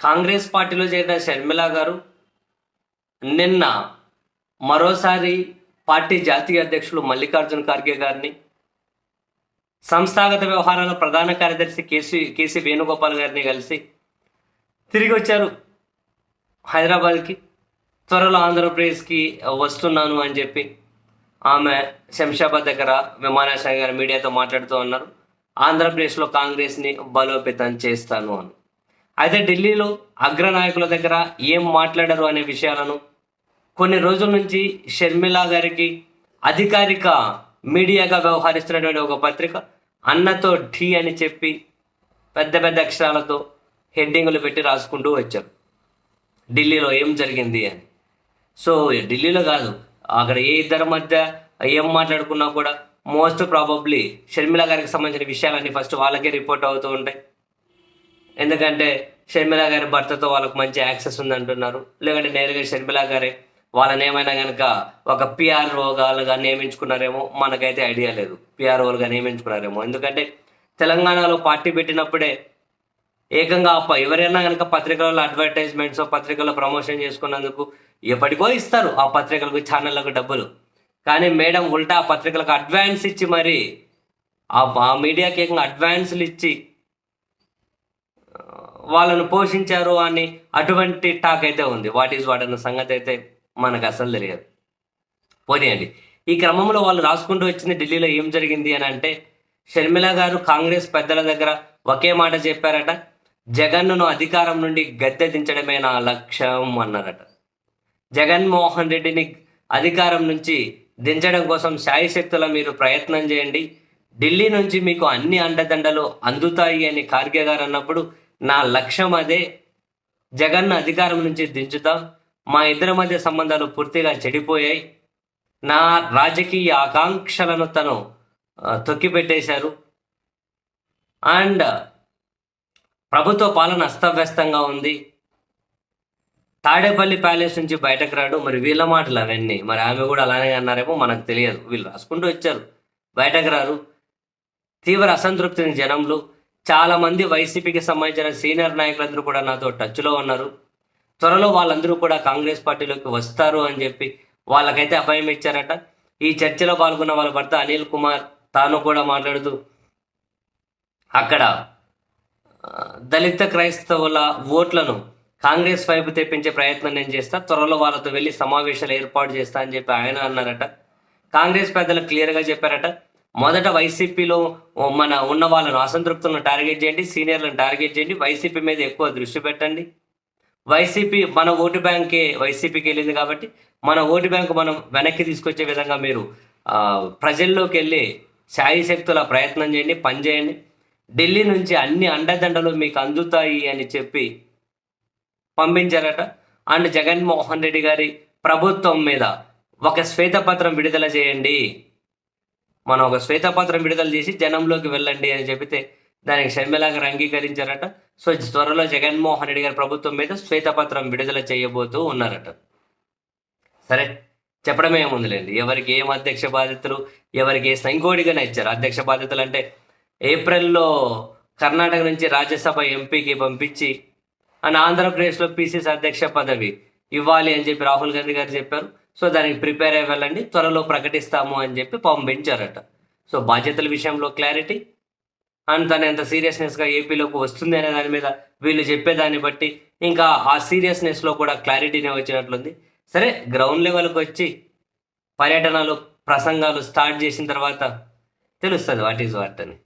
కాంగ్రెస్ పార్టీలో చేరిన షర్మిల గారు నిన్న మరోసారి పార్టీ జాతీయ అధ్యక్షులు మల్లికార్జున ఖార్గే గారిని సంస్థాగత వ్యవహారాల ప్రధాన కార్యదర్శి కేసీ కేసీ వేణుగోపాల్ గారిని కలిసి తిరిగి వచ్చారు హైదరాబాద్కి. త్వరలో ఆంధ్రప్రదేశ్కి వస్తున్నాను అని చెప్పి ఆమె శంషాబాద్ దగ్గర విమానాశ్రయం గారి మీడియాతో మాట్లాడుతూ ఉన్నారు. ఆంధ్రప్రదేశ్లో కాంగ్రెస్ని బలోపేతం చేస్తాను అని. అయితే ఢిల్లీలో అగ్రనాయకుల దగ్గర ఏం మాట్లాడరు అనే విషయాలను కొన్ని రోజుల నుంచి షర్మిలా గారికి అధికారిక మీడియాగా వ్యవహరిస్తున్నటువంటి ఒక పత్రిక అన్నతో ఢీ అని చెప్పి పెద్ద పెద్ద అక్షరాలతో హెడ్డింగులు పెట్టి రాసుకుంటూ వచ్చారు. ఢిల్లీలో ఏం జరిగింది అని. సో ఢిల్లీలో కాదు అక్కడ ఏ ఇద్దరి మధ్య ఏం మాట్లాడుకున్నా కూడా మోస్ట్ ప్రాబబ్లీ షర్మిల గారికి సంబంధించిన విషయాలన్నీ ఫస్ట్ వాళ్ళకే రిపోర్ట్ అవుతూ ఉంటాయి. ఎందుకంటే షర్మిల గారి భర్తతో వాళ్ళకు మంచి యాక్సెస్ ఉందంటున్నారు. లేదంటే నేరుగా షర్మిల గారే వాళ్ళని ఏమైనా కనుక ఒక పిఆర్ఓగాలుగా నియమించుకున్నారేమో మనకైతే ఐడియా లేదు. పిఆర్ఓలుగా నియమించుకున్నారేమో. ఎందుకంటే తెలంగాణలో పార్టీ పెట్టినప్పుడే ఏకంగా అప్ప ఎవరైనా కనుక పత్రికలలో అడ్వర్టైజ్మెంట్స్ పత్రికల్లో ప్రమోషన్ చేసుకున్నందుకు ఎప్పటికో ఇస్తారు ఆ పత్రికలకు ఛానళ్ళకు డబ్బులు. కానీ మేడం ఉల్టా ఆ పత్రికలకు అడ్వాన్స్ ఇచ్చి మరి ఆ మీడియాకి ఏకంగా అడ్వాన్స్లు ఇచ్చి వాళ్ళను పోషించారు అని అటువంటి టాక్ అయితే ఉంది. వాట్ ఈజ్ వాట్ అన్న సంగతి అయితే మనకు అసలు తెలియదు. పోనీయండి. ఈ క్రమంలో వాళ్ళు రాసుకుంటూ వచ్చింది ఢిల్లీలో ఏం జరిగింది అని అంటే షర్మిల గారు కాంగ్రెస్ పెద్దల దగ్గర ఒకే మాట చెప్పారట జగన్ను అధికారం నుండి గద్దె దించడమే నా లక్ష్యం అన్నారట. జగన్మోహన్ రెడ్డిని అధికారం నుంచి దించడం కోసం శాయశక్తుల మీరు ప్రయత్నం చేయండి. ఢిల్లీ నుంచి మీకు అన్ని అండదండలు అందుతాయి అని ఖార్గే గారు అన్నప్పుడు నా లక్ష్యం అదే. జగన్ను అధికారం నుంచి దించుతాం. మా ఇద్దరి మధ్య సంబంధాలు పూర్తిగా చెడిపోయాయి. నా రాజకీయ ఆకాంక్షలను తను తొక్కిపెట్టేశారు. అండ్ ప్రభుత్వ పాలన అస్తవ్యస్తంగా ఉంది. తాడేపల్లి ప్యాలెస్ నుంచి బయటకు రాడు. మరి వీళ్ళ మాటలు అవన్నీ. మరి ఆమె కూడా అలానే అన్నారేమో మనకు తెలియదు. వీళ్ళు రాసుకుంటూ వచ్చారు. బయటకు రారు. తీవ్ర అసంతృప్తిని జనంలో చాలా మంది వైసీపీకి సంబంధించిన సీనియర్ నాయకులందరూ కూడా నాతో టచ్లో ఉన్నారు. త్వరలో వాళ్ళందరూ కూడా కాంగ్రెస్ పార్టీలోకి వస్తారు అని చెప్పి వాళ్ళకైతే అభయం ఇచ్చారట. ఈ చర్చలో పాల్గొన్న వాళ్ళ భర్త అనిల్ కుమార్ తాను కూడా మాట్లాడుతూ అక్కడ దళిత క్రైస్తవుల ఓట్లను కాంగ్రెస్ వైపు తెప్పించే ప్రయత్నం నేను చేస్తా. త్వరలో వాళ్ళతో వెళ్ళి సమావేశాలు ఏర్పాటు చేస్తా అని చెప్పి ఆయన అన్నారట. కాంగ్రెస్ పెద్దలు క్లియర్గా చెప్పారట. మొదట వైసీపీలో మన ఉన్న వాళ్ళను అసంతృప్తులను టార్గెట్ చేయండి సీనియర్లను టార్గెట్ చేయండి. వైసీపీ మీద ఎక్కువ దృష్టి పెట్టండి. వైసీపీ మన ఓటు బ్యాంకే వైసీపీకి వెళ్ళింది కాబట్టి మన ఓటు బ్యాంకు మనం వెనక్కి తీసుకొచ్చే విధంగా మీరు ప్రజల్లోకి వెళ్ళి శాయి శక్తుల ప్రయత్నం చేయండి పనిచేయండి ఢిల్లీ నుంచి అన్ని అండదండలు మీకు అందుతాయి అని చెప్పి పంపించారట. అండ్ జగన్మోహన్ రెడ్డి గారి ప్రభుత్వం మీద ఒక శ్వేతపత్రం విడుదల చేయండి. మనం ఒక శ్వేతపత్రం విడుదల చేసి జనంలోకి వెళ్ళండి అని చెబితే దానికి షర్మిల గారు అంగీకరించారట. సో త్వరలో జగన్మోహన్ రెడ్డి గారి ప్రభుత్వం మీద శ్వేతపత్రం విడుదల చేయబోతూ ఉన్నారట. సరే చెప్పడమే ఏముందిలేండి? ఎవరికి ఏం అధ్యక్ష బాధ్యతలు ఎవరికి ఏ సంకోడిగానే ఇచ్చారు. అధ్యక్ష బాధ్యతలు అంటే ఏప్రిల్లో కర్ణాటక నుంచి రాజ్యసభ ఎంపీకి పంపించి అండ్ ఆంధ్రప్రదేశ్లో పీసీసీ అధ్యక్ష పదవి ఇవ్వాలి అని చెప్పి రాహుల్ గాంధీ గారు చెప్పారు. సో దానికి ప్రిపేర్ అయ్యి వెళ్ళండి త్వరలో ప్రకటిస్తాము అని చెప్పి పంపించారట సో బాధ్యతల విషయంలో క్లారిటీ. అండ్ తను ఎంత సీరియస్నెస్గా ఏపీలోకి వస్తుంది అనే దాని మీద వీళ్ళు చెప్పేదాన్ని బట్టి ఇంకా ఆ సీరియస్నెస్లో కూడా క్లారిటీనే వచ్చినట్లుంది. సరే గ్రౌండ్ లెవెల్కి వచ్చి పర్యటనలు ప్రసంగాలు స్టార్ట్ చేసిన తర్వాత తెలుస్తుంది వాట్ ఈజ్ వాట్ అని